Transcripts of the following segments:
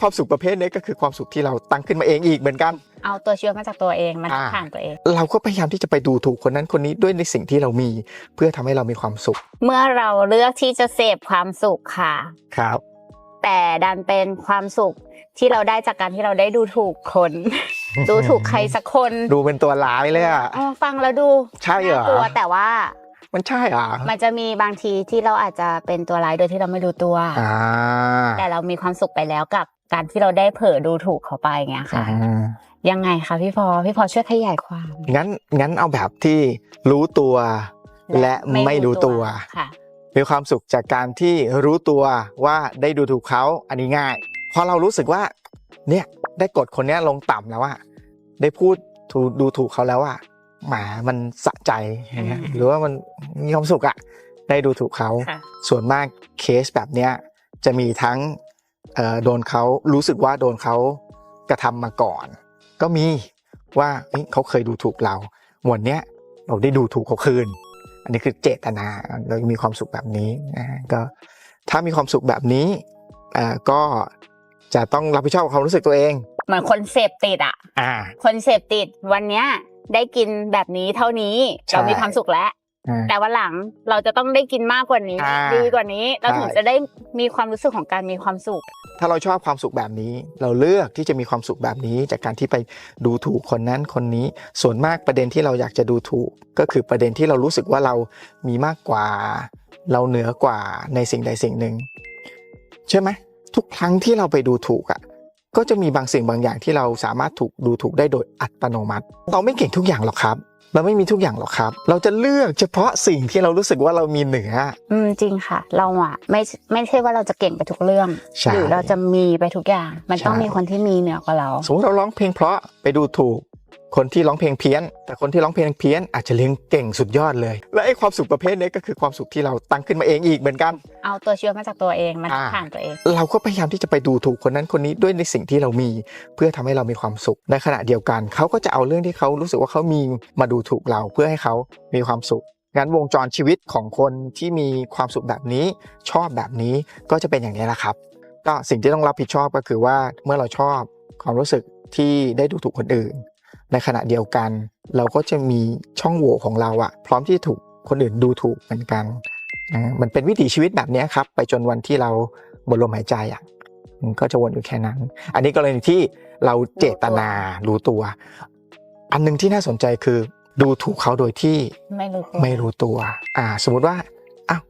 ความสุขประเภทนี้ก็คือความสุขที่เราตั้งขึ้นมาเองอีกเหมือนกัน เอาตัวเชื้อมาจากตัวเองมันอ่าผ่านตัวเอง เราก็พยายามที่จะไปดูถูกคนนั้นคนนี้ด้วยในสิ่งที่เรามี เพื่อทำให้เรามีความสุข เมื่อเราเลือกที่จะเสพความสุขค่ะ ครับ แต่ดันเป็นความสุขที่เราได้จากการที่เราได้ดูถูกคน ดูถูกใครสักคน ดูเป็นตัวร้ายเลยอะเออฟังแล้วดูใช่เหรอน่ากลัวแต่ว่ามันใช่เหรอมันจะมีบางทีที่เราอาจจะเป็นตัวร้ายโดยที่เราไม่รู้ตัวอ่าแต่เรามีความสุขไปแล้วกับ การที่เราได้เผลอดูถูกเขาไปไงค่ะอ่ายังไงคะพี่พอพี่พอช่วยขยายความ งั้นงั้นเอาแบบที่รู้ตัว และไม่รู้ตัวค่ะมีความสุขจากการที่รู้ตัวว่าได้ดูถูกเขาอันนี้ง่ายพอเรารู้สึกว่า เนี่ยได้กดคนเนี้ยลงต่ำแล้วอะได้พูดถูดูถูกเขาแล้วอะหมามันสะใจอย่างเงี้ยอืมหรือว่ามันมีความสุขอะได้ดูถูกเขาค่ะส่วนมากเคสแบบเนี้ยจะมีทั้งเอ่อ โดนเขารู้สึกว่าโดนเขากระทำมาก่อน ก็มีว่าเฮ้ยเขาเคยดูถูกเราวันเนี้ยเราได้ดูถูกเขาคืน อันนี้คือเจตนาเรามีความสุขแบบนี้นะฮะก็ถ้ามีความสุขแบบนี้อ่าก็จะต้องรับผิดชอบกับความรู้สึกตัวเองเหมือนคนเสพติดอะอ่าคนเสพติดวันเนี้ยได้กินแบบนี้เท่านี้ใช่เรามีความสุขแล้วอ่า แต่วันหลังเราจะต้องได้กินมากกว่านี้ อ่าดีกว่านี้เราถึงใช่จะได้มีความรู้สึกของการมีความสุข ถ้าเราชอบความสุขแบบนี้ เราเลือกที่จะมีความสุขแบบนี้ จากการที่ไปดูถูกคนนั้นคนนี้ ส่วนมากประเด็นที่เราอยากจะดูถูก ก็คือประเด็นที่เรารู้สึกว่าเรามีมากกว่า เราเหนือกว่าในสิ่งใดสิ่งหนึ่งใช่ไหมทุกครั้งที่เราไปดูถูกอะก็จะมีบางสิ่งบางอย่างที่เราสามารถถูกดูถูกได้โดยอัตโนมัติ เราไม่เก่งทุกอย่างหรอกครับ เราไม่มีทุกอย่างหรอกครับ เราจะเลือกเฉพาะสิ่งที่เรารู้สึกว่าเรามีเหนือ อืมจริงค่ะ เราอะไม่ไม่ใช่ว่าเราจะเก่งไปทุกเรื่อง ใช่หรือเราจะมีไปทุกอย่าง มันต้องใช่ มีคนที่มีเหนือกว่าเรา สมมติเราร้องเพลงเพราะไปดูถูก คนที่ร้องเพลงเพี้ยน แต่คนที่ร้องเพลงเพี้ยนอาจจะเลี้ยงเก่งสุดยอดเลย และไอ้ความสุขประเภทนี้ก็คือความสุขที่เราตั้งขึ้นมาเองอีกเหมือนกัน เอาตัวเชื้อมาจากตัวเองมันอ่าผ่านตัวเอง เราก็พยายามที่จะไปดูถูกคนนั้นคนนี้ด้วยในสิ่งที่เรามี เพื่อทำให้เรามีความสุขในขณะเดียวกัน เขาก็จะเอาเรื่องที่เขารู้สึกว่าเขามีมาดูถูกเราเพื่อให้เขามีความสุขงั้นวงจรชีวิตของคนที่มีความสุขแบบนี้ ชอบแบบนี้ก็จะเป็นอย่างนี้แหละครับ ก็สิ่งที่ต้องรับผิดชอบก็คือว่าเมื่อเราชอบความรู้สึกที่ได้ดูถูกคนอื่น ในขณะเดียวกัน เราก็จะมีช่องโหว่ของเราอะพร้อมที่จะถูกคนอื่นดูถูกเหมือนกันนะมันเป็นวิถีชีวิตแบบเนี้ยครับ ไปจนวันที่เราบนลมหายใจอะมันก็จะวนอยู่แค่นั้น อันนี้กรณีที่เราเจตนารู้ตัว อันหนึงที่น่าสนใจคือ ดูถูกเขาโดยที่ไม่รู้ตัวไม่รู้ตัว อ่า สมมุติว่าอ้าว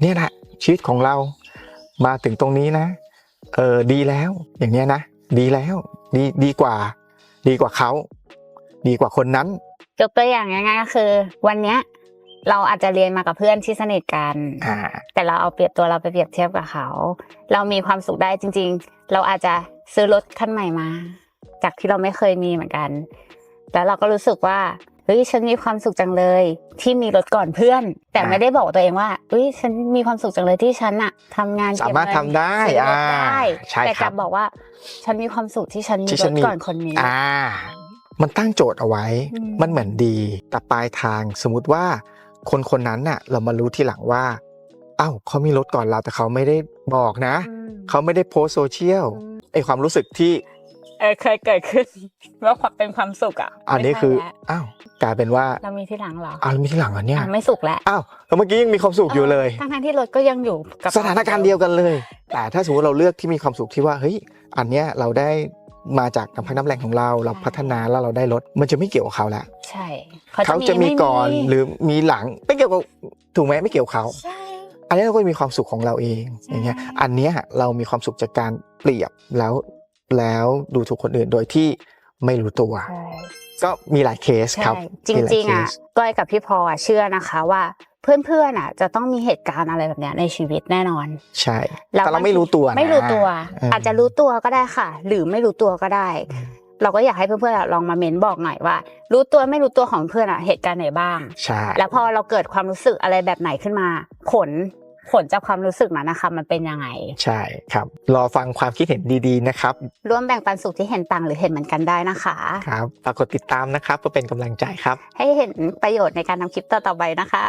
เนี่ยแหละชีวิตของเรามาถึงตรงนี้นะ เออดีแล้ว อย่างเนี้ยนะดีแล้ว ดีดีกว่า ดีกว่าเขา ดีกว่าคนนั้นยกตัวอย่างง่ายๆก็คือ วันเนี้ยเราอาจจะเรียนมากับเพื่อนที่สนิทกัน อ่า แต่เราเอาเปรียบตัวเราไปเปรียบเทียบกับเขา เรามีความสุขได้จริง ๆ เราอาจจะซื้อรถคันใหม่มา จากที่เราไม่เคยมีเหมือนกัน แล้วเราก็รู้สึกว่าเฮ้ยฉันมีความสุขจังเลย ที่มีรถก่อนเพื่อน แต่อ่าไม่ได้บอกตัวเองว่าเฮ้ยฉันมีความสุขจังเลยที่ฉันอะทำงานเก็บสามารถเงินทำได้ซื้อรถอ่าได้ใช่แต่คกรัลับบบอกว่า ฉันมีความสุขที่ฉันมีที่รฉันถมี ก่อนคนนี้ อ่า มันตั้งโจทย์เอาไว้อืมมันเหมือนดี แต่ปลายทางสมมติว่าคนคนนั้นน่ะ เรามารู้ทีหลังว่าอ้าวเขามีรถก่อนเราแต่เขาไม่ได้บอกนะอืมเขาไม่ได้โพสต์โซเชียลอืมไอความรู้สึกที่เออเคยเกิดขึ้นว่าความเป็นความสุขอะอันนี้ไม่ใช่คือแล้วอ้าวกลายเป็นว่าเรามีที่หลังเหรออ้าวแล้วมีที่หลังเหรอเนี่ยอะไม่สุขแล้วอ้าวแล้วเมื่อกี้ยังมีความสุขอยู่เลยทั้งทที่รถก็ยังอยู่กับสถานการณ์เดียวกันเลย แต่ถ้าสมมติเราเลือกที่มีความสุขที่ว่าเฮ้ยอันเนี้ยเราได้ มาจากน้ำพักน้ำแรงของเรา เราพัฒนาแล้วเราได้ลดมันจะไม่เกี่ยวกับเขาแล้วใช่เขาจะมีก่อนหรือมีหลังไม่เกี่ยวกับถูกไหมไม่เกี่ยวกับเขาใช่อันนี้เราก็มีความสุขของเราเองใช่อย่างเงี้ยอันเนี้ยเรามีความสุขจากการเปรียบแล้วแล้วดูถูกคนอื่นโดยที่ไม่รู้ตัวใช่ก็มีหลายเคสใช่ครับจมีหลายริงๆอะเคสก้อยกับพี่พออะเชื่อนะคะว่า เพื่อนๆอะ จะต้องมีเหตุการณ์อะไรแบบเนี้ยในชีวิตแน่นอน ใช่แล้วแต่เราไม่รู้ตัวนะไม่รู้ตัวเออออาจจะรู้ตัวก็ได้ค่ะ หรือไม่รู้ตัวก็ได้ เราก็อยากให้เพื่อนๆอะลองมาเม้นบอกหน่อยว่า รู้ตัวไม่รู้ตัวของเพื่อนอะเหตุการณ์ไหนบ้างใช่แล้วพอเราเกิดความรู้สึกอะไรแบบไหนขึ้นมาผล ผลจากความรู้สึกนั้นนะคะมันเป็นยังไง ใช่ครับ รอฟังความคิดเห็นดีๆนะครับ ร่วมแบ่งปันสุขที่เห็นต่างหรือเห็นเหมือนกันได้นะคะครับฝากกดติดตามนะครับเพื่อเป็นกำลังใจครับ ให้เห็นประโยชน์ในการทำคลิปต่อๆไปนะคะ